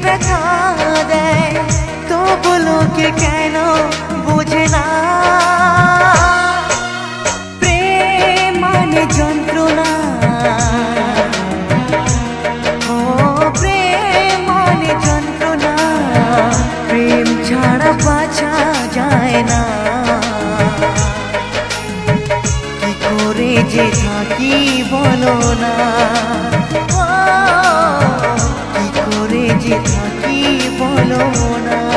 প্রেম যে ব্যথা দেয় তবু লোকে কেন বোঝে না প্রেম মানে যন্ত্রণা ও প্রেম মানে যন্ত্রণা প্রেম ছাড়া বাঁচা যায় না কি করে যে থাকি বলো না ও, কি করে যে থাকি বলো না।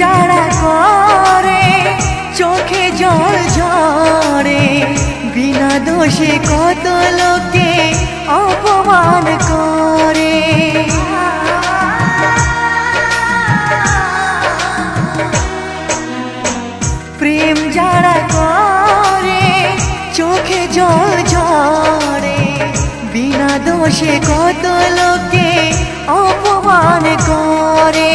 যারা করে, চোখে জল ঝরে, বিনা দোষে কত লোকে অপমান করে। প্রেম যারা করে, চোখে জল ঝরে, বিনা দোষে কত লোকে অপমান করে।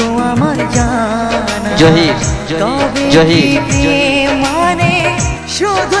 গো আমার জানা। জহির, জহির, মানে? শুধু